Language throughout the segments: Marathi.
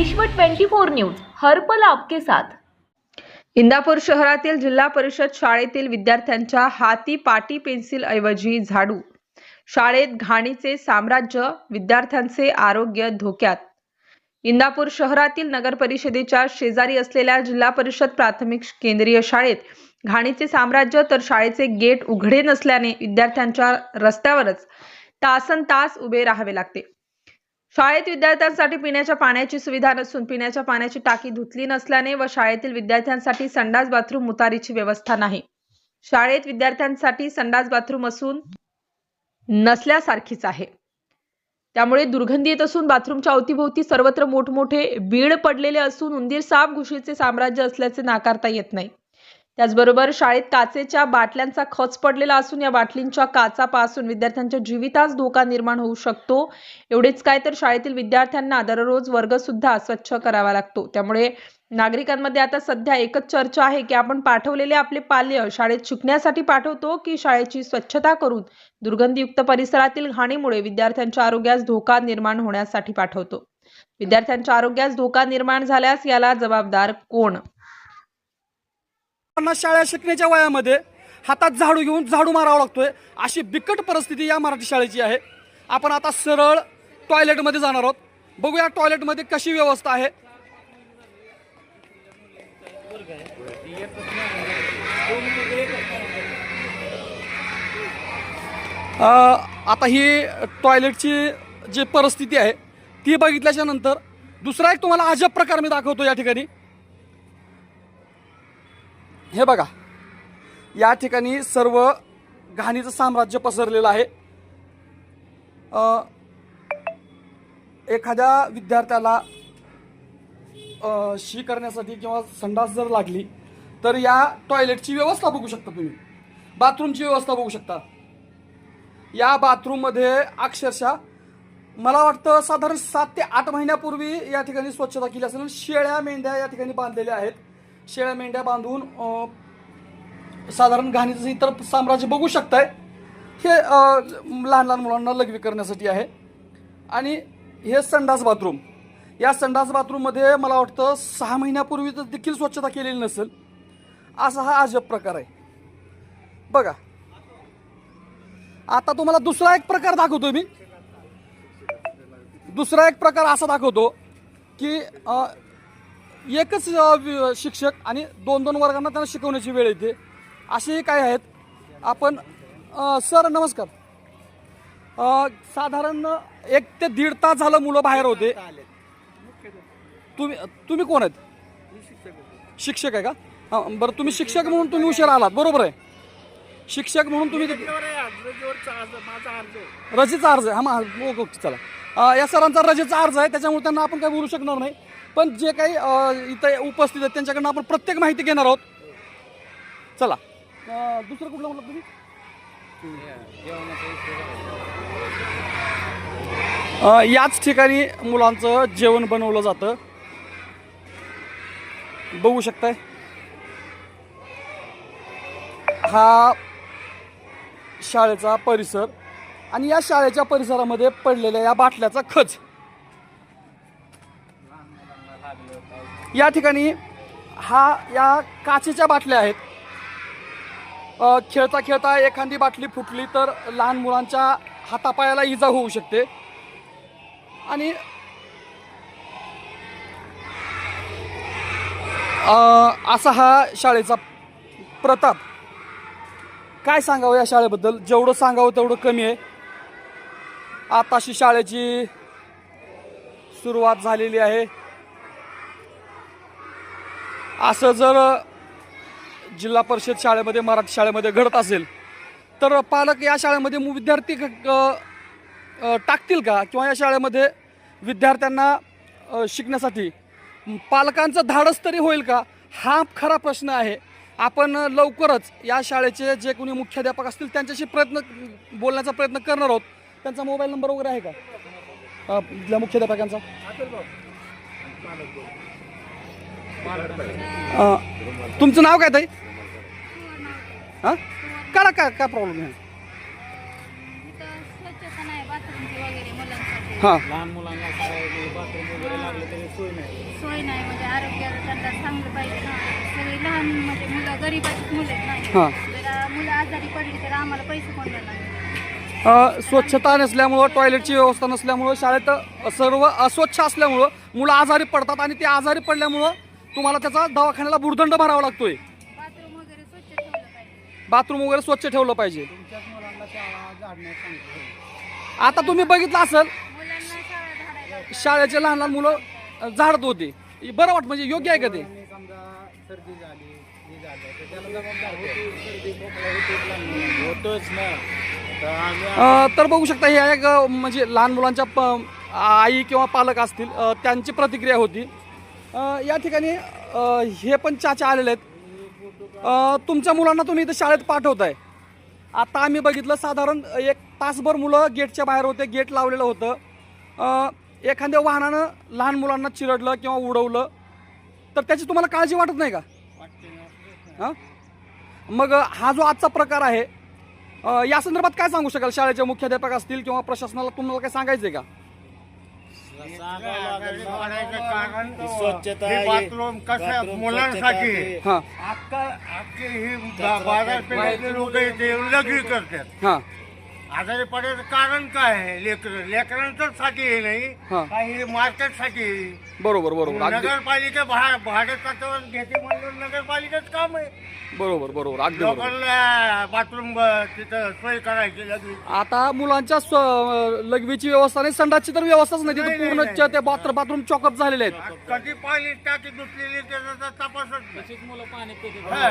विश्व 24 न्यूज हर्पल आपके साथ. इंदापूर शहरातील जिल्हा परिषद शाळेतील विद्यार्थ्यांच्या हाती पाटी पेन्सिल ऐवजी झाडू. शाळेत घाणीचे साम्राज्य विद्यार्थ्यांचे आरोग्य धोक्यात. इंदापूर शहरातील नगर परिषदेच्या शेजारी असलेल्या जिल्हा परिषद प्राथमिक केंद्रीय शाळेत घाणीचे साम्राज्य तर शाळेचे गेट उघडे नसल्याने विद्यार्थ्यांच्या रस्त्यावरच तासन तास उभे राहावे लागते. शाळेत विद्यार्थ्यांसाठी पिण्याच्या पाण्याची सुविधा नसून पिण्याच्या पाण्याची टाकी धुतली नसल्याने व शाळेतील विद्यार्थ्यांसाठी संडास बाथरूम उतारीची व्यवस्था नाही. शाळेत विद्यार्थ्यांसाठी संडास बाथरूम असून नसल्यासारखीच आहे. त्यामुळे दुर्गंधी येत असून बाथरूमच्या अवतीभोवती सर्वत्र मोठमोठे बीड पडलेले असून उंदीर साप घुशीचे साम्राज्य असल्याचे नाकारता येत नाही. त्याचबरोबर शाळेत काचेच्या बाटल्यांचा खच पडलेला असून या बाटलींच्या काचापासून विद्यार्थ्यांच्या जीवितास धोका निर्माण होऊ शकतो. एवढेच काय तर शाळेतील विद्यार्थ्यांना दररोज वर्ग सुद्धा स्वच्छ करावा लागतो. त्यामुळे नागरिकांमध्ये आता सध्या एकच चर्चा आहे की आपण पाठवलेले आपले पाल्य शाळेत शिकण्यासाठी पाठवतो की शाळेची स्वच्छता करून दुर्गंधीयुक्त परिसरातील घाणीमुळे विद्यार्थ्यांच्या आरोग्यास धोका निर्माण होण्यासाठी पाठवतो. विद्यार्थ्यांच्या आरोग्यास धोका निर्माण झाल्यास याला जबाबदार कोण? मुलांना शाळा शिकण्याच्या वयामध्ये हातात झाडू घेऊन झाडू मारावा लागतोय. अशी बिकट परिस्थिती या मराठी शाळेची आहे. आपण आता सरळ टॉयलेटमध्ये जाणार आहोत. बघूया टॉयलेटमध्ये कशी व्यवस्था आहे. आता ही टॉयलेटची जी परिस्थिती आहे ती बघितल्याच्या नंतर दुसरा एक तुम्हाला अजब प्रकार मी दाखवतो या ठिकाणी. हे बघा या ठिकाणी सर्व घाणीचं साम्राज्य पसरलेलं आहे. एखाद्या विद्यार्थ्याला शी करण्यासाठी किंवा संडास जर लागली तर या टॉयलेटची व्यवस्था बघू शकता तुम्ही. बाथरूमची व्यवस्था बघू शकता. या बाथरूममध्ये अक्षरशः मला वाटतं साधारण सात ते आठ महिन्यापूर्वी या ठिकाणी स्वच्छता केली असेल शेळ्या मेंढ्या या ठिकाणी बांधलेल्या आहेत. शेळ्या मेंढ्या बांधून साधारण घाणीचं इतर साम्राज्य बघू शकताय. हे लहान लहान मुलांना लघवी करण्यासाठी आहे. आणि हे संडास बाथरूम. या संडास बाथरूममध्ये मला वाटतं सहा महिन्यापूर्वी तर देखील स्वच्छता केलेली नसेल. असा हा अजब प्रकार आहे. बघा. आता तुम्हाला दुसरा एक प्रकार दाखवतो मी. दुसरा एक प्रकार असा दाखवतो की एकच अ, वि- शिक्षक आणि दोन दोन वर्गांना त्यांना शिकवण्याची वेळ येते. असेही काय आहेत. आपण अ, सर नमस्कार. अ, साधारण एक ते दीड तास झालं मुलं बाहेर होते. तुम्ही तुम्ही कोण आहेत? शिक्षक आहे का? हां बरं तुम्ही शिक्षक म्हणून तुम्ही उशीर आलात. बरोबर आहे. शिक्षक म्हणून तुम्ही रजेचा अर्ज आहे. हा मा- ओके ओके चला. या सरांचा रजेचा अर्ज आहे. त्याच्यामुळे त्यांना आपण काही बोलू शकणार नाही. पण जे काही इथं उपस्थित आहेत त्यांच्याकडनं आपण प्रत्येक माहिती घेणार आहोत. चला. दुसरं कुठलं म्हटलं तुम्ही? याच ठिकाणी मुलांचं जेवण बनवलं जातं. बघू शकताय. हा शाळेचा परिसर आणि या शाळेच्या परिसरामध्ये पडलेल्या या बाटल्याचा खच. या ठिकाणी हा या काचेच्या बाटल्या आहेत. खेळता खेळता एखादी बाटली फुटली तर लहान मुलांच्या हातापायाला इजा होऊ शकते. आणि असा हा शाळेचा प्रताप. काय सांगावं या शाळेबद्दल? जेवढं सांगावं तेवढं कमी आहे. आताशी शाळेची सुरुवात झालेली आहे. असं जर जिल्हा परिषद शाळेमध्ये मराठी शाळेमध्ये घडत असेल तर पालक या शाळेमध्ये विद्यार्थी टाकतील का? किंवा या शाळेमध्ये विद्यार्थ्यांना शिकण्यासाठी पालकांचं धाडस तरी होईल का? हा खरा प्रश्न आहे. आपण लवकरच या शाळेचे जे कोणी मुख्याध्यापक असतील त्यांच्याशी प्रयत्न बोलण्याचा प्रयत्न करणार आहोत. त्यांचा मोबाईल नंबर वगैरे आहे का? मुख्याध्यापकांचा. अ, तुमचं नाव काय ताई? हां? काढा का काय प्रॉब्लेम आहे? इथं स्वच्छता नाही बाथरूमची वगैरे मुलांसाठी हां. लहान मुलांना काय बाथरूम वगैरे लागले तरी सोय नाही सोय नाही म्हणजे आरोग्याला त्यांना चांगलं पाहिजे ना सगळी लहान म्हणजे मुलं गरीबाचीच मुलं आहेत नाही हां. जर मुलं आजारी पडली तर आम्हाला पैसे कोण देणार? स्वच्छता नसल्यामुळं टॉयलेटची व्यवस्था नसल्यामुळं शाळेत सर्व अस्वच्छ असल्यामुळं मुलं आजारी पडतात आणि ते आजारी पडल्यामुळं तुम्हाला त्याचा दवाखान्याला भुर्दंड भरावा लागतोय. बाथरूम वगैरे स्वच्छ ठेवलं पाहिजे. बाथरूम वगैरे स्वच्छ ठेवलं पाहिजे. तुमच्याच मुलांना शाळा झाडण्यास सांगतो. आता तुम्ही बघितलं असेल शाळेचे लहान लहान मुलं झाडत होते. बरं वाट म्हणजे योग्य आहे का ते? होतोच ना. अ, तर बघू शकता हे एक अ, म्हणजे लहान मुलांच्या प आई किंवा पालक असतील अ, त्यांची प्रतिक्रिया होती. अ, या ठिकाणी अ, हे पण चाचा आलेले आहेत. अ, तुमच्या मुलांना तुम्ही इथं शाळेत पाठवताय. आता आम्ही बघितलं साधारण एक तासभर मुलं गेटच्या बाहेर होते गेट लावलेलं होतं. अ, एखाद्या वाहनानं लहान मुलांना चिरडलं किंवा उडवलं तर त्याची तुम्हाला काळजी वाटत नाही का? हां? मग हा जो आजचा प्रकार आहे या संदर्भात काय सांगू शकाल? शाळेचे मुख्याध्यापक असतील किंवा प्रशासनाला तुम्हाला काय सांगायचं आहे का? स्वच्छता बाथरूम कसं बाथरूम मुलांसाठी? हां. ही लोक करतात. हां. आजारी पडायचं कारण काय आहे? लेकर. लेकरांच्याच साठी हे नाही हां. काही मार्केटसाठी बरोबर बरोबर. अगदी नगरपालिका भा- भाडे तत्वावर घेते म्हणून नगरपालिकेच काम आहे. बरोबर बरोबर. अगदी बरोबर. लोकांना बाथरूम तिथं सोय करायची लग्न आता मुलांच्या स्व- लघवीची व्यवस्था नाही संडासची तर व्यवस्थाच नाही. तिथे नाही, पूर्ण नाही. ते बाथरूम बाथरूम चॉकअप झालेले आहेत. कधी पाणी टाकी दुसलेली त्याचा तपासच नाही. मुलं पाणी. हा.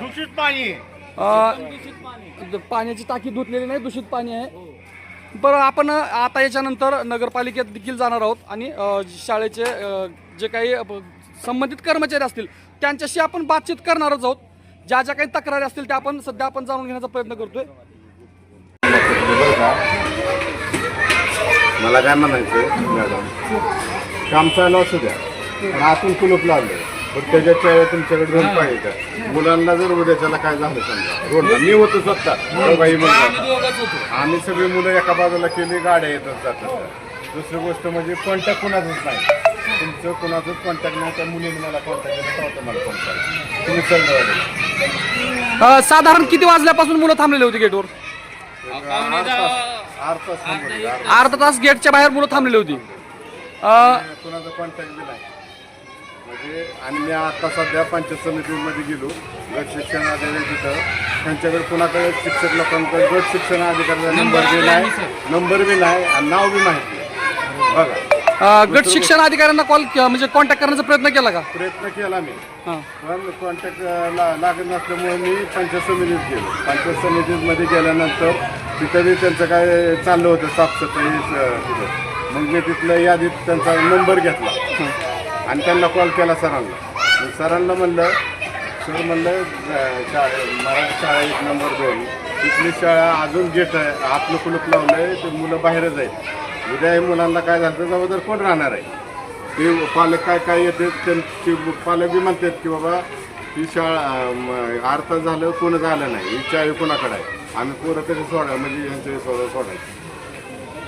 दूषित पाणी आहे. अ, पाण्याची टाकी धुतलेली नाही दूषित पाणी आहे. बरं आपण आता याच्यानंतर नगरपालिकेत देखील जाणार आहोत आणि अ, शाळेचे अ, जे काही अ, संबंधित कर्मचारी असतील त्यांच्याशी आपण बातचीत करणारच आहोत. ज्या ज्या काही तक्रारी असतील त्या आपण सध्या आपण जाणून घेण्याचा प्रयत्न करतोय. बरं का मला काय म्हणायचं मॅडम काम चालू असू द्या पण आतून कुलूप लावलं पण त्याच्याच्या तुमच्याकडे दोन पाहिजे का मुलांना जर उद्याच्याला काय झालं समजा? रोडला. मी होतो स्वतः. दोघाही मुलं आम्ही सगळी मुलं एका बाजूला केली गाड्या येतात जातात. दुसरी गोष्ट म्हणजे कॉन्टॅक्ट कुणाचंच नाही. तुमचं कुणाचंच कॉन्टॅक्ट नाही त्या मुलीने मला कॉन्टॅक्ट केला फोन केला. तुम्ही अ, साधारण किती वाजल्यापासून मुलं थांबलेले होते गेटवर? अर्धा तास गेटच्या बाहेर मुलं थांबलेली होती. कुणाचा कॉन्टॅक्ट नाही. म्हणजे आणि मी आता सध्या पंचायत समितीमध्ये गेलो गट शिक्षण अधिकारी तिथं. त्यांच्याकडे कुणाकडे शिक्षक लोकांकडे गट शिक्षण अधिकाऱ्याचा नंबर बी नाही नंबर बी नाही आणि नाव बी माहिती नाही. बघा. अ, गट शिक्षण अधिकाऱ्यांना कॉल म्हणजे कॉन्टॅक्ट करण्याचा प्रयत्न केला का? प्रयत्न केला मी. हां. पण कॉन्टॅक्ट लागत नसल्यामुळे मी पंचायत समितीत गेलो. पंचायत समितीमध्ये गेल्यानंतर तिथं बी त्यांचं काय चाललं होतं साफसफाई स- तिथं. मग मी तिथल्या यादीत त्यांचा नंबर घेतला. आणि त्यांना कॉल केला सरांना. सरांना म्हणलं सर म्हणलं शाळे मराठी शाळा एक नंबर दोन. तिथली शाळा अजून गेट आहे आपलं कुलूप लावलं आहे ते मुलं बाहेरच आहेत. उद्या मुलांना काय झालं तर जबाबदार कोण राहणार आहे? ते पालक काय काय येते त्यांची पालक बी म्हणतात की बाबा ही शाळा अं, अर्थ झालं कोण झालं नाही. ही चावी कोणाकडे आहे? आम्ही पोरं त्याच्या म्हणजे सोडा म्हणजे यांचे सोडा सोडायचं.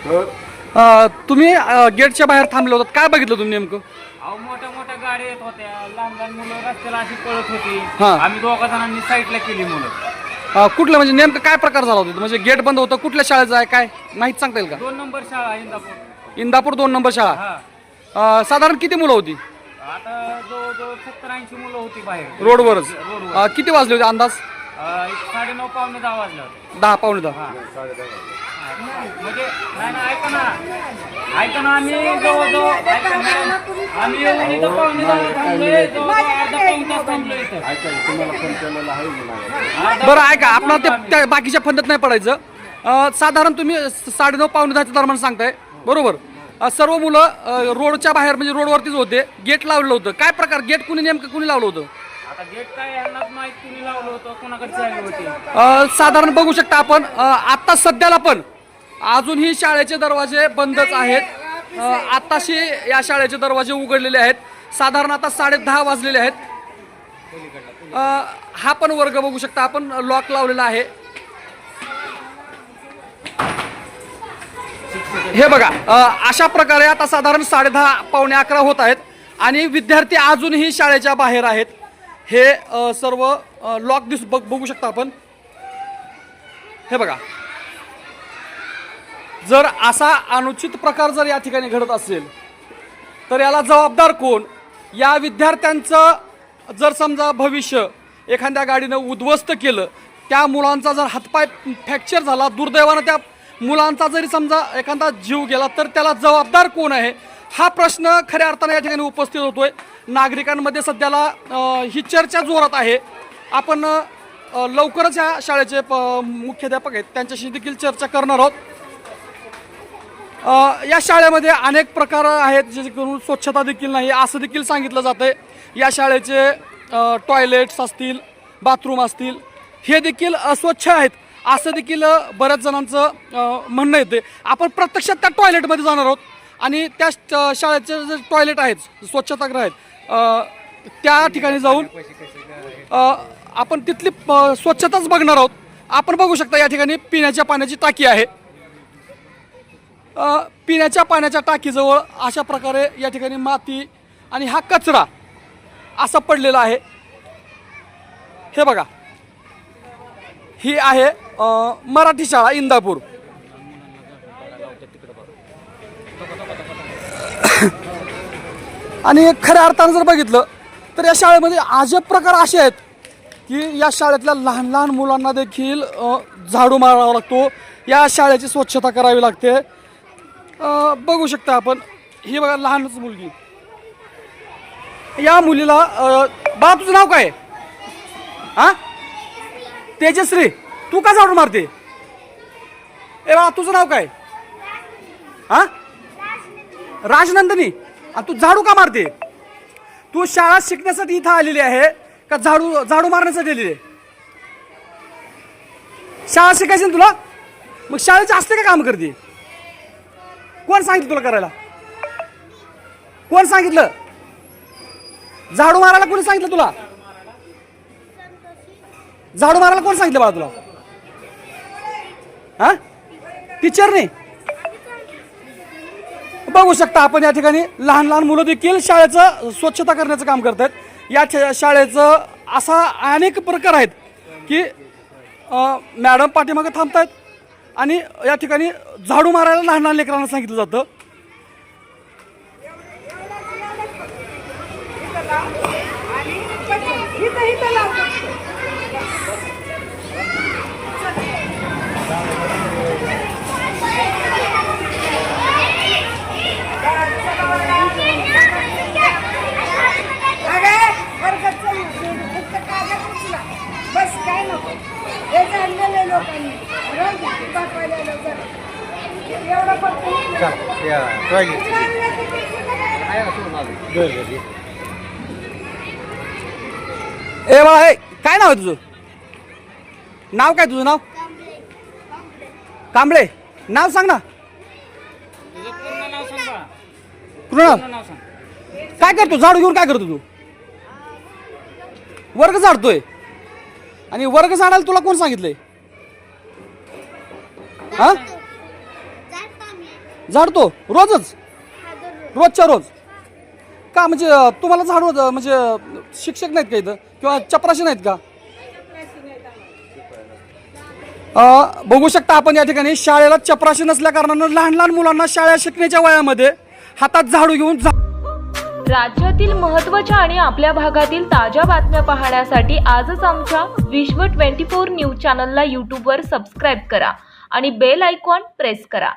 तर तुम्ही गेटच्या बाहेर थांबले होतात. काय बघितलं तुम्ही नेमकं? अहो मोठ्या मोठ्या गाड्या येत होत्या. लहान लहान मुलं रस्त्याला अशी पळत होती. हा. आम्ही दोघा जणांनी साईडला केली मुलं. अ, कुठलं म्हणजे नेमकं काय प्रकार झाला होता? म्हणजे गेट बंद होतं कुठल्या शाळेचं आहे काय? माहीत सांगता येईल का? दोन नंबर शाळा इंदापूर. इंदापूर दोन नंबर शाळा. हा. अ, साधारण किती मुलं होती? आता जवळजवळ सत्तर ऐंशी मुलं होती बाहेर. रोडवरच. रोडवर. अ, किती वाजले होते अंदाज? अं, एक साडेनऊ पावणे दहा वाजले होते. दहा पावणे दहा. म्हणजे नाही ना ऐका ना. ऐका ना आम्ही जवळजवळ ऐका ना आम्ही येऊन इथं पावणे दहाला थांबलोय जवळजवळ अर्धा पाऊण तास थांबलोय इथं. ऐका तुम्हाला फोन केलेला आहे बरं ऐका आपल्याला ते त्या बाकीच्या पद्धत नाही पडायचं. अ, साधारण तुम्ही स- साडेनऊ पावणे दहाच्या दरम्यान सांगताय. बरोबर. अ, सर्व मुलं अ, रोडच्या बाहेर म्हणजे रोडवरतीच होते. गेट लावलेलं होतं. काय प्रकार? गेट कुणी नेमकं कुणी लावलं होतं? आता गेट काय यांनाच माहीत कुणी लावलं होतं कोणाकडे चावी होती अ, साधारण बघू शकता आपण. अ, आता सध्याला पण अजूनही शाळेचे दरवाजे बंदच आहेत. आत्ताशी या शाळेचे दरवाजे उघडलेले आहेत. साधारण आता साडे दहा वाजलेले आहेत. हा पण वर्ग बघू शकता. आपण लॉक लावलेला आहे. हे बघा अशा प्रकारे आता साधारण साडेदहा पावणे अकरा होत आहेत. आणि विद्यार्थी अजूनही शाळेच्या बाहेर आहेत. हे सर्व लॉक दिस बघ बघू शकता आपण. हे बघा. जर असा अनुचित प्रकार जर या ठिकाणी घडत असेल तर याला जबाबदार कोण? या विद्यार्थ्यांचं जर समजा भविष्य एखाद्या गाडीनं उद्ध्वस्त केलं त्या मुलांचा जर हातपाय फ्रॅक्चर झाला दुर्दैवानं त्या मुलांचा जरी समजा एखादा जीव गेला तर त्याला जबाबदार कोण आहे? हा प्रश्न खऱ्या अर्थानं या ठिकाणी उपस्थित होतोय. नागरिकांमध्ये सध्याला ही चर्चा जोरात आहे. आपण लवकरच ह्या शाळेचे प- मुख्याध्यापक आहेत त्यांच्याशी देखील चर्चा करणार आहोत. या शाळेमध्ये अनेक प्रकार आहेत जे करून स्वच्छता देखील नाही असं देखील सांगितलं जातं आहे या शाळेचे टॉयलेट्स असतील बाथरूम असतील हे देखील अस्वच्छ आहेत असं देखील बऱ्याच जणांचं म्हणणं येते आपण प्रत्यक्षात त्या टॉयलेटमध्ये जाणार आहोत आणि त्या शाळेचे जे टॉयलेट आहेत स्वच्छतागृह आहेत त्या ठिकाणी जाऊन आपण तिथली स्वच्छताच बघणार आहोत. आपण बघू शकता या ठिकाणी पिण्याच्या पाण्याची टाकी आहे. पिण्याच्या पाण्याच्या टाकीजवळ अशा प्रकारे या ठिकाणी माती आणि हा कचरा असा पडलेला आहे. हे बघा. ही आहे मराठी शाळा इंदापूर. आणि खऱ्या अर्थानं जर बघितलं तर या शाळेमध्ये अजब प्रकार असे आहेत की या शाळेतल्या लहान लहान मुलांना देखील झाडू मारावा लागतो. या शाळेची स्वच्छता करावी लागते. बघू शकता आपण. ही बघा लहानच मुलगी. या मुलीला अ, बा तुझं नाव काय? हा? तेजश्री. तू का झाडू मारते? ए बा तुझं नाव काय? हा? राजनंदिनी. आणि तू झाडू का मारते? तू शाळा शिकण्यासाठी इथं आलेली आहे का झाडू झाडू मारण्यासाठी आलेली आहे? शाळा शिकायची ना तुला? मग शाळेचे असते का काम करते? कोण सांगितलं तुला करायला? कोण सांगितलं? झाडू मारायला कोणी सांगितलं तुला? झाडू मारायला कोण सांगितलं बाळा तुला? हा? टीचरने? बघू शकता आपण या ठिकाणी लहान लहान मुलं देखील शाळेचं स्वच्छता करण्याचं काम करत आहेत या शाळेचं असा अनेक प्रकार आहेत की मॅडम पाठीमागे थांबतायत. आणि या ठिकाणी झाडू मारायला लहान लहान लेकरांना सांगितलं जातं. आणि काय नको हे चाललेलं लोकांनी रोज दाखवायला लोक एवढं फक्त ए बाळा हे काय नाव आहे तुझं? नाव काय तुझं नाव? कांबळे. नाव सांग ना. कृणाल काय करतो? झाडू घेऊन काय करतो तू? वर्ग झाडतोय. आणि वर्ग झाडायला तुला कोण सांगितलंय? हा? झाडतो रोजच? रोजच्या रोज? का म्हणजे तुम्हाला झाडू म्हणजे शिक्षक नाहीत का इथं? किंवा चपराशी नाहीत का? अं, बघू शकता आपण या ठिकाणी शाळेला चपराशी नसल्या कारणानं लहान लहान मुलांना शाळा शिकण्याच्या वयामध्ये हातात झाडू घेऊन झा- राज्यातील महत्त्वाच्या आणि आपल्या भागातील ताज्या बातम्या पाहण्यासाठी आजच आमच्या विश्व 24 न्यूज चॅनलला यूट्यूबवर सबस्क्राईब करा आणि बेल आयकॉन प्रेस करा.